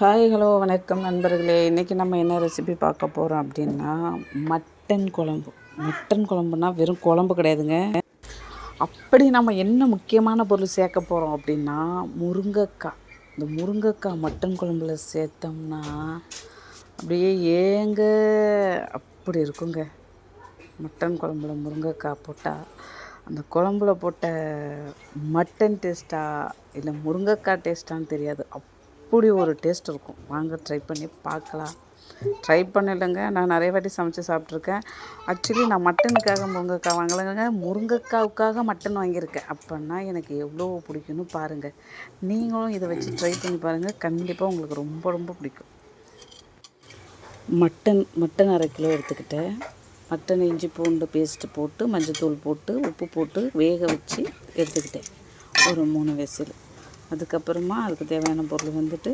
Hi hello வணக்கம் நண்பர்களே. இன்றைக்கி நம்ம என்ன ரெசிபி பார்க்க போகிறோம் அப்படின்னா மட்டன் குழம்பு. மட்டன் குழம்புனா வெறும் குழம்பு கிடையாதுங்க. அப்படி நம்ம என்ன முக்கியமான பொருள் சேர்க்க போகிறோம் அப்படின்னா முருங்கைக்காய். இந்த முருங்கைக்காய் மட்டன் குழம்புல சேர்த்தோம்னா அப்படியே ஏங்க அப்படி இருக்குங்க. மட்டன் குழம்புல முருங்கைக்காய் போட்டால் அந்த குழம்புல போட்ட மட்டன் டேஸ்ட்டா இல்லை முருங்கைக்காய் டேஸ்ட்டான்னு தெரியாது. அப்படி ஒரு டேஸ்ட் இருக்கும். வாங்க ட்ரை பண்ணி பார்க்கலாம். ட்ரை பண்ணலைங்க நான் நிறைய வாட்டி சமைச்சு சாப்பிட்ருக்கேன் ஆக்சுவலி நான் மட்டனுக்காக முருங்கைக்காய் வாங்கலைங்க. முருங்கைக்காவுக்காக மட்டன் வாங்கியிருக்கேன். அப்படின்னா எனக்கு எவ்வளோ பிடிக்கும்னு பாருங்கள் நீங்களும் இதை வச்சு ட்ரை பண்ணி பாருங்கள் கண்டிப்பாக உங்களுக்கு ரொம்ப ரொம்ப பிடிக்கும். மட்டன் மட்டன் அரை கிலோ எடுத்துக்கிட்டேன். மட்டன் இஞ்சி பூண்டு பேஸ்ட்டு போட்டு மஞ்சத்தூள் போட்டு உப்பு போட்டு வேக வச்சு எடுத்துக்கிட்டேன். ஒரு மூணு விசில். அதுக்கப்புறமா அதுக்கு தேவையான பொருள் வந்துட்டு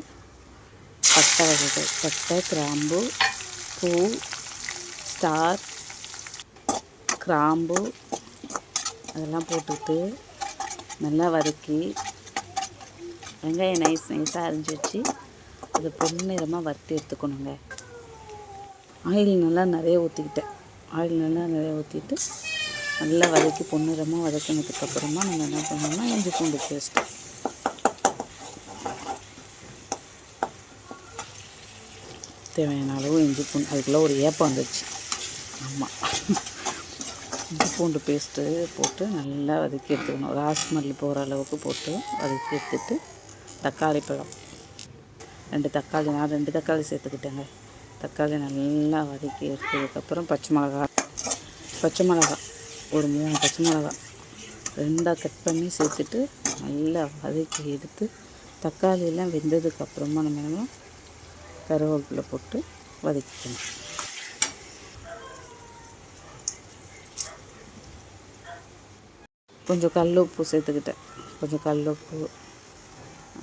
பட்டை வகைகள். பட்டை கிராம்பு பூ ஸ்டார் கிராம்பு அதெல்லாம் போட்டுட்டு நல்லா வதக்கி வெங்காயம் நைஸ் நைஸாக அரிஞ்சு வச்சு அதை பொன்னிறமாக வறுத்து எடுத்துக்கணுங்க. ஆயில் நல்லா நிறைய ஊற்றிக்கிட்டேன் ஆயில் நல்லா நிறைய ஊற்றிட்டு நல்லா வதக்கி பொன்னிறமாக வதக்கினதுக்கப்புறமா நம்ம என்ன பண்ணோம்னா இஞ்சி பூண்டு பேஸ்ட்டு தேவையான அளவு இஞ்சி பூண்டு அதுக்குள்ளே ஒரு ஏப்பம் வந்துச்சு ஆமாம் இஞ்சி பூண்டு பேஸ்ட்டு போட்டு நல்லா வதக்கி எடுத்துக்கணும். ராஸ்மல்லி போகிற அளவுக்கு போட்டு வதக்கி எடுத்துட்டு தக்காளி பழம். ரெண்டு தக்காளி நான் ரெண்டு தக்காளி சேர்த்துக்கிட்டேங்க. தக்காளி நல்லா வதக்கி எடுத்ததுக்கப்புறம் பச்சை மிளகா. பச்சை மிளகா. ஒரு மூணு பச்சை மிளகா. ரெண்டாக கட் பண்ணி சேர்த்துட்டு நல்லா வதக்கி எடுத்து தக்காளியெல்லாம் வெந்ததுக்கப்புறமா நம்ம என்ன கருவேப்பிலை போட்டு வதக்கிக்கணும். கொஞ்சம் கல் உப்பு சேர்த்துக்கிட்டேன். கொஞ்சம் கல் உப்பு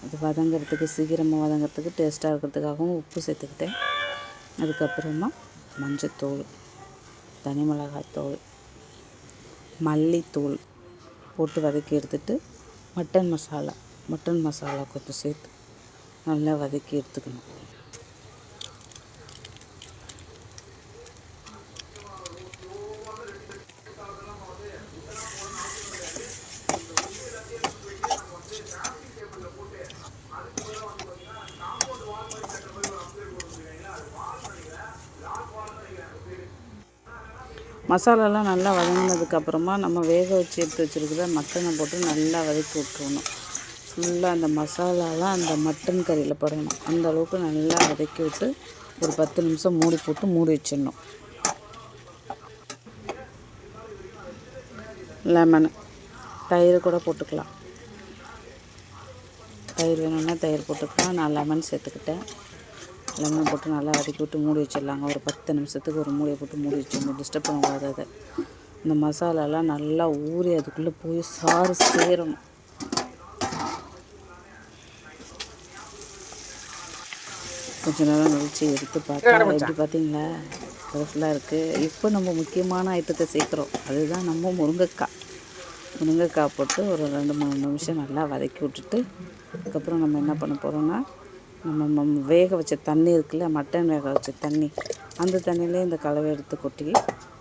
அது வதங்கிறதுக்கு சீக்கிரமாக வதங்கிறதுக்கு டேஸ்ட்டாக இருக்கிறதுக்காகவும் உப்பு சேர்த்துக்கிட்டேன். அதுக்கப்புறமா மஞ்சத்தூள் தனி மிளகாத்தூள் மல்லித்தூள் போட்டு வதக்கி எடுத்துட்டு மட்டன் மசாலா மட்டன் மசாலா கொஞ்சம் சேர்த்து நல்லா வதக்கி எடுத்துக்கணும். மசாலாலாம் நல்லா வதங்கினதுக்கப்புறமா நம்ம வேக வச்சு எடுத்து வச்சுருக்கிற மட்டனை போட்டு நல்லா வதக்கி விட்டுருணும் ஃபுல்லாக அந்த மசாலாலாம் அந்த மட்டன் கறியில் படணும். அந்த அளவுக்கு நல்லா வதக்கி விட்டு ஒரு பத்து நிமிஷம் மூடி போட்டு மூடி வச்சிடணும். லெமனு. தயிர் கூட போட்டுக்கலாம். தயிர் வேணும்னா தயிர் போட்டுக்கலாம். நான் லெமன் சேர்த்துக்கிட்டேன். லெமன் போட்டு நல்லா வதக்கி விட்டு மூடி வச்சிடலாங்க. ஒரு பத்து நிமிஷத்துக்கு ஒரு மூடியை போட்டு மூடி வச்சிடணும். டிஸ்டர்ப் பண்ணக்கூடாது அதை. இந்த மசாலாலாம் நல்லா ஊறி அதுக்குள்ளே போய் சாறு சேரணும் கொஞ்ச நேரம் கழிச்சு எடுத்து பார்த்தா எப்படி பார்த்தீங்களா? கலர்ஃபுல்லாக இருக்குது இப்போ நம்ம முக்கியமான ஐட்டத்தை சேர்க்குறோம். அதுதான் நம்ம முருங்கைக்காய். முருங்கைக்காய் போட்டு ஒரு ரெண்டு மூணு நிமிஷம் நல்லா வதக்கி விட்டுட்டு அதுக்கப்புறம் நம்ம என்ன பண்ண போகிறோம்னா நம்ம வேக வச்ச தண்ணி இருக்குல்ல மட்டன் வேக வச்ச தண்ணி அந்த தண்ணியிலே இந்த கலவை எடுத்து கொட்டி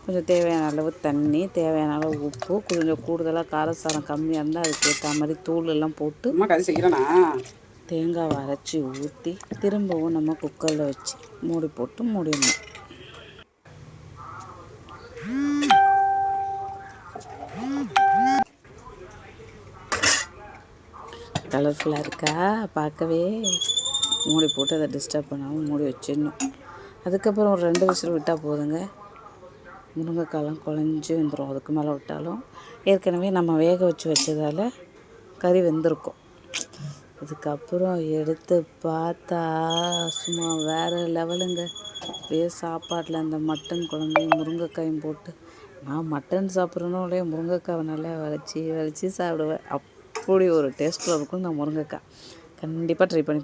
கொஞ்சம் தேவையான அளவு தண்ணி தேவையான அளவு உப்பு கொஞ்சம் கூடுதலாக காரசாரம் கம்மியாக இருந்தால் அதுக்கு ஏற்ற மாதிரி தூள் எல்லாம் போட்டு தேங்காவை அரைச்சி ஊற்றி திரும்பவும் நம்ம குக்கரில் வச்சு மூடி போட்டு மூடிடணும். கலர்ஃபுல்லாக இருக்கா? பார்க்கவே மூடி போட்டு அதை டிஸ்டர்ப் பண்ணாமல் மூடி வச்சிடணும். அதுக்கப்புறம் ஒரு ரெண்டு விசில் விட்டால் போதுங்க. முருங்கைக்காயெலாம் குழஞ்சி வந்துடும் அதுக்கு மேலே விட்டாலும் ஏற்கனவே நம்ம வேக வச்சு வச்சதால் கறி வெந்திருக்கும். அதுக்கப்புறம் எடுத்து பார்த்தா சும்மா வேறு லெவலுங்க அப்படியே சாப்பாட்டில் அந்த மட்டன் குழம்பையும் முருங்கைக்காயும் போட்டு நான் மட்டன் சாப்பிட்றனோ முருங்கைக்காயை முருங்கைக்காவை நல்லா வளைச்சி வளைச்சி சாப்பிடுவேன். அப்படி ஒரு டேஸ்ட்டில் இருக்கும் இந்த முருங்கைக்காய். கண்டிப்பாக ட்ரை பண்ணி